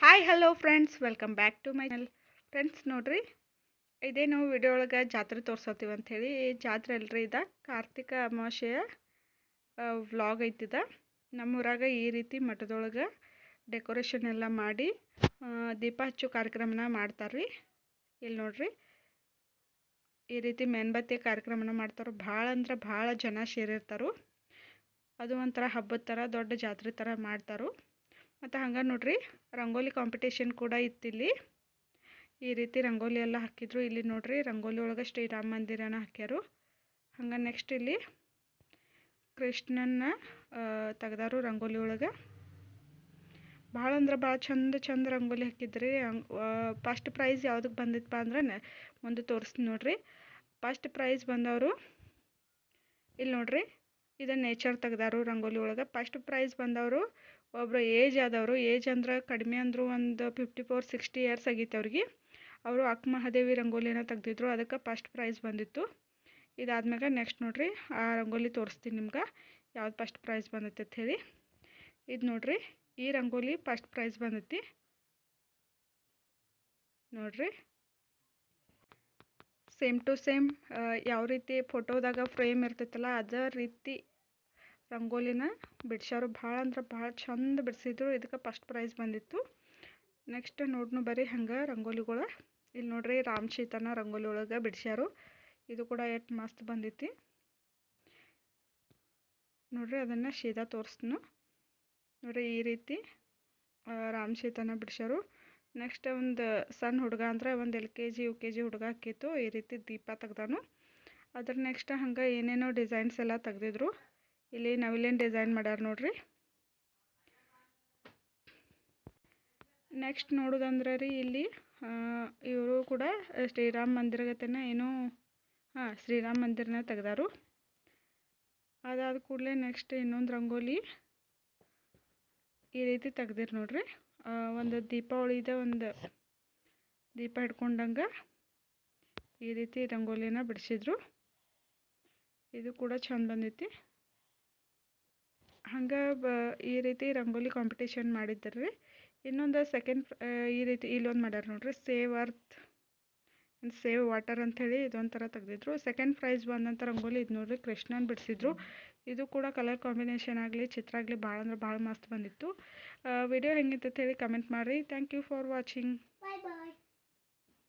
Hi hello friends welcome back to my channel friends ನೋಡ್ರಿ, ಇದೇ ನಾವು ವಿಡಿಯೋ ಒಳಗೆ ಜಾತ್ರೆ ತೋರ್ಸತ್ತೀವಿ ಅಂಥೇಳಿ ಜಾತ್ರೆ ಅಲ್ರಿ ಇದ. ಕಾರ್ತಿಕ ಅಮಾವಾಸ್ಯೆಯ ವ್ಲಾಗ್ ಐತಿದ. ನಮ್ಮೂರಾಗ ಈ ರೀತಿ ಮಠದೊಳಗೆ ಡೆಕೋರೇಷನ್ ಎಲ್ಲ ಮಾಡಿ ದೀಪ ಹಚ್ಚು ಕಾರ್ಯಕ್ರಮನ ಮಾಡ್ತಾರ್ರಿ. ಇಲ್ಲಿ ನೋಡ್ರಿ, ಈ ರೀತಿ ಮೇನ್ಬತ್ತಿ ಕಾರ್ಯಕ್ರಮನ ಮಾಡ್ತಾರೆ. ಭಾಳ ಅಂದ್ರೆ ಭಾಳ ಜನ ಸೇರಿರ್ತಾರು. ಅದು ಒಂಥರ ಹಬ್ಬದ ಥರ ದೊಡ್ಡ ಜಾತ್ರೆ ಥರ ಮಾಡ್ತಾರು. ಮತ್ತು ಹಂಗೆ ನೋಡ್ರಿ, ರಂಗೋಲಿ ಕಾಂಪಿಟೇಷನ್ ಕೂಡ ಇತ್ತಿಲ್ಲಿ. ಈ ರೀತಿ ರಂಗೋಲಿ ಎಲ್ಲ ಹಾಕಿದ್ರು. ಇಲ್ಲಿ ನೋಡ್ರಿ, ರಂಗೋಲಿ ಒಳಗೆ ಶ್ರೀರಾಮ ಮಂದಿರನ ಹಾಕ್ಯಾರು. ಹಂಗೆ ನೆಕ್ಸ್ಟ್ ಇಲ್ಲಿ ಕೃಷ್ಣನ ತೆಗ್ದಾರು ರಂಗೋಲಿ ಒಳಗೆ. ಭಾಳ ಅಂದ್ರೆ ಭಾಳ ಚಂದ ಚಂದ ರಂಗೋಲಿ ಹಾಕಿದ್ರಿ. ಫಸ್ಟ್ ಪ್ರೈಸ್ ಯಾವುದಕ್ಕೆ ಬಂದಿತ್ತಪ್ಪ ಅಂದ್ರೆ ಮುಂದೆ ತೋರಿಸ್ತೀನಿ ನೋಡ್ರಿ. ಫಸ್ಟ್ ಪ್ರೈಸ್ ಬಂದವರು, ಇಲ್ಲಿ ನೋಡ್ರಿ ಇದು ನೇಚರ್ ತೆಗ್ದಾರು ರಂಗೋಲಿ ಒಳಗೆ. ಫಸ್ಟ್ ಪ್ರೈಸ್ ಬಂದವರು ಒಬ್ಬರು ಏಜ್ ಆದವರು. ಏಜ್ ಅಂದ್ರೆ ಕಡಿಮೆ ಅಂದರು ಒಂದು ಫಿಫ್ಟಿ ಫೋರ್ ಸಿಕ್ಸ್ಟಿ ಇಯರ್ಸ್ ಆಗಿತ್ತು ಅವ್ರಿಗೆ. ಅವರು ಅಕ್ಕ ಮಹಾದೇವಿ ರಂಗೋಲಿನ ತೆಗ್ದಿದ್ರು. ಅದಕ್ಕೆ ಫಸ್ಟ್ ಪ್ರೈಸ್ ಬಂದಿತ್ತು. ಇದಾದ್ಮ್ಯಾಗ ನೆಕ್ಸ್ಟ್ ನೋಡಿರಿ ಆ ರಂಗೋಲಿ ತೋರಿಸ್ತೀನಿ ನಿಮ್ಗೆ. ಯಾವ್ದು ಫಸ್ಟ್ ಪ್ರೈಸ್ ಬಂದೈತೆ ಅಂತ ಹೇಳಿ. ಇದು ನೋಡಿರಿ ಈ ರಂಗೋಲಿ ಫಸ್ಟ್ ಪ್ರೈಸ್ ಬಂದೈತಿ. ನೋಡ್ರಿ. ಸೇಮ್ ಟು ಸೇಮ್ ಯಾವ ರೀತಿ ಫೋಟೋದಾಗ ಫ್ರೇಮ್ ಇರ್ತೈತಲ್ಲ ಅದೇ ರೀತಿ ರಂಗೋಲಿನ ಬಿಡ್ಸ್ಯಾರು. ಭಾಳ ಅಂದ್ರೆ ಭಾಳ ಚಂದ ಬಿಡಿಸಿದ್ರು. ಇದಕ್ಕೆ ಫಸ್ಟ್ ಪ್ರೈಸ್ ಬಂದಿತ್ತು. ನೆಕ್ಸ್ಟ್ ನೋಡ್ನು ಬರೀ ಹಂಗೆ ರಂಗೋಲಿಗಳು. ಇಲ್ಲಿ ನೋಡ್ರಿ ರಾಮ್ ಸೀತನ ರಂಗೋಲಿ ಒಳಗೆ ಬಿಡ್ಸ್ಯಾರು. ಇದು ಕೂಡ ಎಷ್ಟು ಮಸ್ತ್ ಬಂದೈತಿ. ನೋಡ್ರಿ ಅದನ್ನು ಸೀದಾ ತೋರಿಸ್ತೀನಿ ನೋಡ್ರಿ ಈ ರೀತಿ ರಾಮ್ ಸೀತನ ಬಿಡ್ಸ್ಯಾರು. ನೆಕ್ಸ್ಟ್ ಒಂದು ಸಣ್ಣ ಹುಡುಗ ಅಂದ್ರೆ ಒಂದು L K G, U K G ಹುಡುಗ ಹಾಕಿತ್ತು. ಈ ರೀತಿ ದೀಪ ತೆಗ್ದಾನು. ಅದ್ರ ನೆಕ್ಸ್ಟ್ ಹಂಗೆ ಏನೇನೋ ಡಿಸೈನ್ಸ್ ಎಲ್ಲ ತೆಗ್ದಿದ್ರು. ಇಲ್ಲಿ ನವಿಲೇನು ಡಿಸೈನ್ ಮಾಡ್ಯಾರ ನೋಡ್ರಿ. ನೆಕ್ಸ್ಟ್ ನೋಡೋದಂದ್ರೆ ರೀ ಇಲ್ಲಿ ಇವರು ಕೂಡ ಶ್ರೀರಾಮ ಮಂದಿರಗತನ ಏನೋ, ಹಾಂ, ಶ್ರೀರಾಮ ಮಂದಿರನ ತೆಗ್ದಾರು. ಅದಾದ ಕೂಡಲೇ ನೆಕ್ಸ್ಟ್ ಇನ್ನೊಂದು ರಂಗೋಲಿ ಈ ರೀತಿ ತೆಗ್ದಿರು ನೋಡ್ರಿ. ಒಂದು ದೀಪಾವಳಿದ ಒಂದು ದೀಪ ಹಿಡ್ಕೊಂಡಂಗೆ ಈ ರೀತಿ ರಂಗೋಲಿನ ಬಿಡಿಸಿದ್ರು. ಇದು ಕೂಡ ಚಂದ ಬಂದೈತಿ. ಹಂಗೆ ಬ, ಈ ರೀತಿ ರಂಗೋಲಿ ಕಾಂಪಿಟೇಷನ್ ಮಾಡಿದ್ರಿ. ಇನ್ನೊಂದು ಸೆಕೆಂಡ್ ಈ ರೀತಿ ಇಲ್ಲೊಂದು ಮಾಡ್ಯಾರ ನೋಡ್ರಿ ಸೇವ್ ಅರ್ತ್ ಸೇವ್ ವಾಟರ್ ಅಂಥೇಳಿ ಇದೊಂಥರ ತೆಗ್ದಿದ್ರು. ಸೆಕೆಂಡ್ ಪ್ರೈಸ್ ಬಂದಂಥ ರಂಗೋಲಿ ಇದು ನೋಡ್ರಿ, ಕೃಷ್ಣನ ಬಿಡಿಸಿದ್ರು. ಇದು ಕೂಡ ಕಲರ್ ಕಾಂಬಿನೇಷನ್ ಆಗಲಿ, ಚಿತ್ರ ಆಗಲಿ ಭಾಳ ಅಂದ್ರೆ ಭಾಳ ಮಸ್ತ್ ಬಂದಿತ್ತು. ವಿಡಿಯೋ ಹೆಂಗಿತ್ತು ಹೇಳಿ ಕಮೆಂಟ್ ಮಾಡಿರಿ. Thank you for watching.